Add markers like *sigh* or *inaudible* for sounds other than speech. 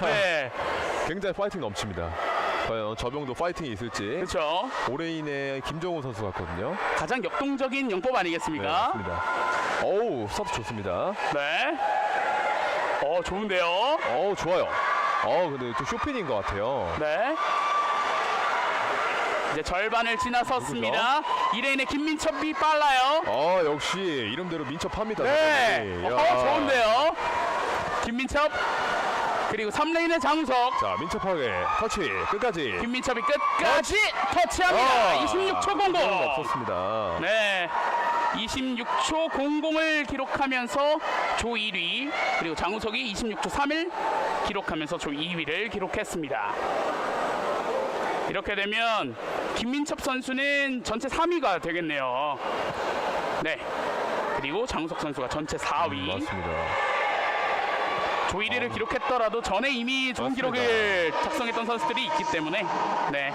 네, *laughs* *laughs* 굉장히 파이팅 넘칩니다. 과연 저병도 파이팅이 있을지 그렇죠. 올해인의 김정우 선수 같거든요. 가장 역동적인 영법 네, 아니겠습니까? 맞습니다. 어우 스타트 좋습니다. 네. 어, 좋은데요. 어우 좋아요. 어 근데 좀 쇼핑인 것 같아요. 네. 이제 절반을 지나섰습니다. 1레인의 김민첩이 빨라요. 어 역시 이름대로 민첩합니다. 네. 어, 야. 좋은데요. 김민첩. 그리고 3레인의 장우석. 자 민첩하게 터치 끝까지. 김민첩이 끝까지 터치합니다. 26초 00. 는 없었습니다. 네. 26초 00을 기록하면서 조 1위 그리고 장우석이 26초 3을 기록하면서 조 2위를 기록했습니다. 이렇게 되면 김민첩 선수는 전체 3위가 되겠네요. 네. 그리고 장우석 선수가 전체 4위. 음, 맞습니다. 조 1위를 기록했더라도 전에 이미 좋은. 기록을 작성했던 선수들이 있기 때문에 네.